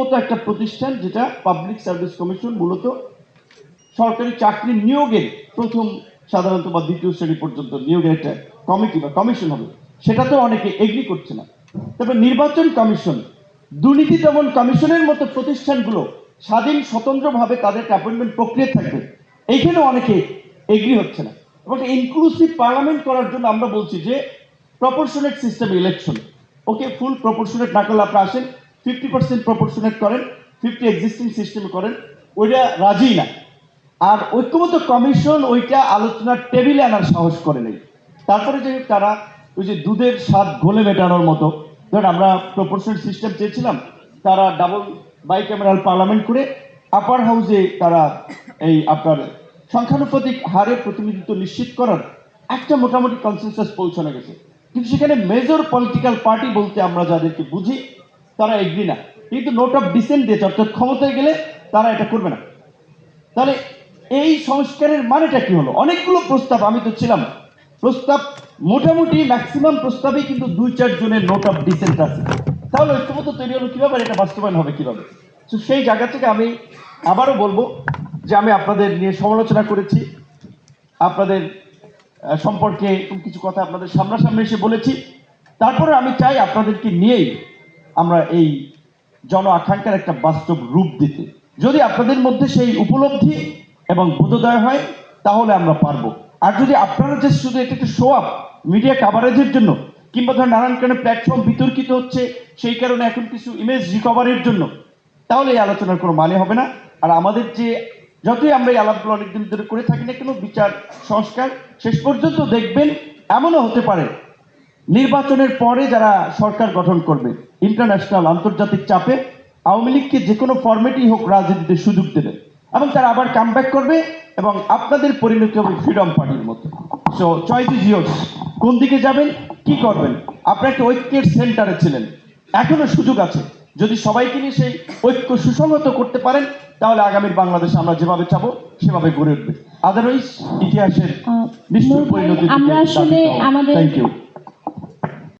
মতো একটা প্রতিষ্ঠান যেটা পাবলিক সার্ভিস কমিশন মূলত সরকারি চাকরি নিয়োগের প্রথম সাধারণত বা দ্বিতীয় শ্রেণি পর্যন্ত নিয়োগের একটা কমিটি বা কমিশন হবে। সেটাতেও অনেকে এগ্রি করছে না। তবে নির্বাচন কমিশন দুর্নীতি দমন কমিশনের মতো প্রতিষ্ঠানগুলো স্বাধীন, স্বতন্ত্রভাবে তাদের অ্যাপয়েন্টমেন্ট প্রক্রিয়া থাকবে। এইখানেও অনেকে এগ্রি হচ্ছে না। এবং ইনক্লুসিভ পার্লামেন্ট করার জন্য আমরা বলছি যে proportionate system election okay full proportionate না করলে আপনি আসেন। ফিফটি পার্সেন্ট প্রপোর্শনেট করেন ফিফটি এক্সিস্টিং সিস্টেম করেন, ওইটা রাজি না। আর ঐক্যমত কমিশন ওইটা আলোচনার টেবিলে আনার সাহস করে নেই। তারপরে যে তারা ওই যে দুধের স্বাদ ঘোলে মেটানোর মতো ধরেন আমরা প্রপোর্শন সিস্টেম চেয়েছিলাম, তারা ডাবল বাই ক্যামেরাল পার্লামেন্ট করে আপার হাউসে তারা এই আপনার সংখ্যানুপাতিক হারে প্রতিনিধিত্ব নিশ্চিত করার একটা মোটামুটি কনসেনসাস পৌঁছানো গেছে। কিন্তু সেখানে মেজর পলিটিক্যাল পার্টি বলতে আমরা যাদেরকে বুঝি তারা এগ্রি না। কিন্তু নোট অফ ডিসেন্ট দিয়েছে, অর্থাৎ ক্ষমতায় গেলে তারা এটা করবে না। তাহলে এই সংস্কারের মানেটা কি হলো? অনেকগুলো প্রস্তাব আমি তো ছিলাম। প্রস্তাব মোটামুটি ম্যাক্সিমাম প্রস্তাবে কিন্তু দুই, চার জনের নোট অফ ডিসেন্ট আছে। তাহলে ঐক্যমত তৈরি হলো কীভাবে এটা বাস্তবায়ন হবে কীভাবে? তো সেই জায়গা থেকে আমি আবারও বলব যে আমি আপনাদের নিয়ে সমালোচনা করেছি। আপনাদের সম্পর্কে কিছু কথা আপনাদের সামনাসামনি এসে বলেছি। তারপরে আমি চাই আপনাদেরকে নিয়েই আমরা এই জন আকাঙ্ক্ষার একটা বাস্তব রূপ দিতে। যদি আপনাদের মধ্যে সেই উপলব্ধি এবং বোধোদয় হয়, তাহলে আমরা পারব। আর যদি আপনারা যে শুধু এটা একটা শো আপ মিডিয়া কাভারেজের জন্য, কিংবা ধর নানান কারণে প্ল্যাটফর্ম বিতর্কিত হচ্ছে, সেই কারণে এখন কিছু ইমেজ রিকভারের জন্য, তাহলে এই আলোচনার কোনো মানে হবে না। আর আমাদের যে যতই আমরা এই আলাপগুলো অনেকদিন ধরে করে থাকি না কেন, বিচার, সংস্কার, শেষ পর্যন্ত দেখবেন, এমনও হতে পারে নির্বাচনের পরে যারা সরকার গঠন করবে ইন্টারন্যাশনাল আন্তর্জাতিক চাপে আওয়ামী লীগকে যে কোনো ফরম্যাটই হোক রাজনীতিতে সুযোগ দেবে। এবং তারা আবার কাম করবে এবং আপনাদের পরিণতি হবে ফ্রিডম পার্টির মতো। সো চয়েস ইজ ইয়ার্স কোন দিকে যাবেন কি করবেন? আপনার একটা ঐক্যের সেন্টারে ছিলেন। এখনও সুযোগ আছে। যদি সবাইকে নিয়ে সেই ঐক্য সুসংহত করতে পারেন তাহলে আগামীর বাংলাদেশ আমরা যেভাবে চাবো সেভাবে গড়ে উঠবে। আদারওয়াইজ ইতিহাসের ভাই, পরিণতি আমরা আসলে আমাদের থ্যাংক ইউ